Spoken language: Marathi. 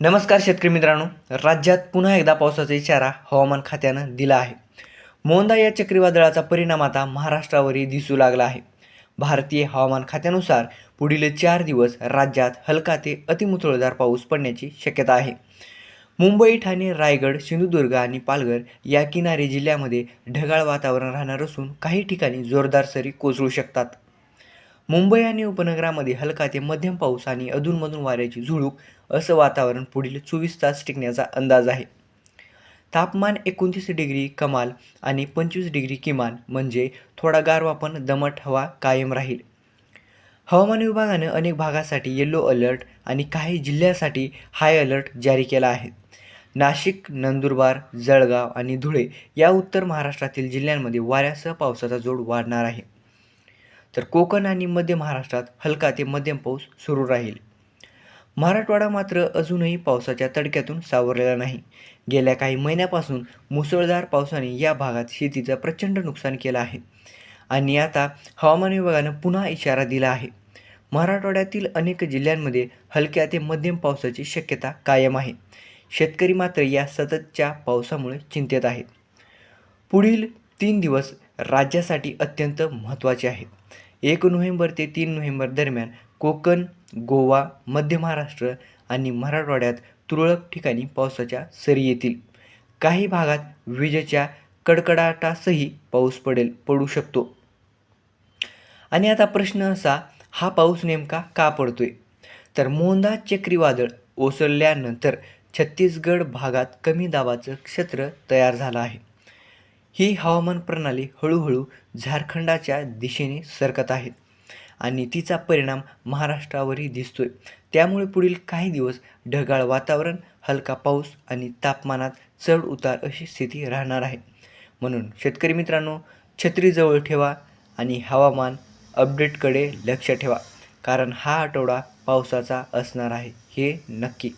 नमस्कार शेतकरी मित्रांनो. राज्यात पुन्हा एकदा पावसाचा इशारा हवामान खात्यानं दिला आहे. मोंदा या चक्रीवादळाचा परिणाम आता महाराष्ट्रावरही दिसू लागला आहे. भारतीय हवामान खात्यानुसार पुढील चार दिवस राज्यात हलका ते अतिमुसळधार पाऊस पडण्याची शक्यता आहे. मुंबई ठाणे रायगड सिंधुदुर्ग आणि पालघर या किनारी जिल्ह्यामध्ये ढगाळ वातावरण राहणार असून काही ठिकाणी जोरदार सरी कोसळू शकतात. मुंबई आणि उपनगरामध्ये हलका ते मध्यम पाऊस आणि अधूनमधून वाऱ्याची झुळूक असं वातावरण पुढील चोवीस तास टिकण्याचा अंदाज आहे. तापमान एकोणतीस डिग्री कमाल आणि पंचवीस डिग्री किमान म्हणजे थोडा गारवा पण दमट हवा कायम राहील. हवामान विभागानं अनेक भागासाठी येलो अलर्ट आणि काही जिल्ह्यासाठी हाय अलर्ट जारी केला आहे. नाशिक नंदुरबार जळगाव आणि धुळे या उत्तर महाराष्ट्रातील जिल्ह्यांमध्ये वाऱ्यासह पावसाचा जोड वाढणार आहे. तर कोकण आणि मध्य महाराष्ट्रात हलका ते मध्यम पाऊस सुरू राहील. मराठवाडा मात्र अजूनही पावसाच्या तडक्यातून सावरलेला नाही. गेल्या काही महिन्यापासून मुसळधार पावसाने या भागात शेतीचं प्रचंड नुकसान केलं आहे. आणि आता हवामान विभागानं पुन्हा इशारा दिला आहे. मराठवाड्यातील अनेक जिल्ह्यांमध्ये हलक्या ते मध्यम पावसाची शक्यता कायम आहे. शेतकरी मात्र या सततच्या पावसामुळे चिंतेत आहेत. पुढील तीन दिवस राज्यासाठी अत्यंत महत्त्वाचे आहेत. एक नोव्हेंबर ते तीन नोव्हेंबर दरम्यान कोकण गोवा मध्य महाराष्ट्र आणि मराठवाड्यात तुरळक ठिकाणी पावसाच्या सरी येतील. काही भागात विजेच्या कडकडाटासही पाऊस पडेल पडू शकतो. आणि आता प्रश्न असा हा पाऊस नेमका का पडतोय? तर मोंदा चक्रीवादळ ओसरल्यानंतर छत्तीसगड भागात कमी दाबाचं क्षेत्र तयार झालं आहे. ही हवामान प्रणाली हळूहळू झारखंडाच्या दिशेने सरकत आहे आणि तिचा परिणाम महाराष्ट्रावरही दिसतोय. त्यामुळे पुढील काही दिवस ढगाळ वातावरण हलका पाऊस आणि तापमानात चढ उतार अशी स्थिती राहणार आहे. म्हणून शेतकरी मित्रांनो छत्रीजवळ ठेवा आणि हवामान अपडेटकडे लक्ष ठेवा कारण हा आठवडा पावसाचा असणार आहे हे नक्की.